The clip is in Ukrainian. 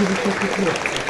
дуже високі хлопці.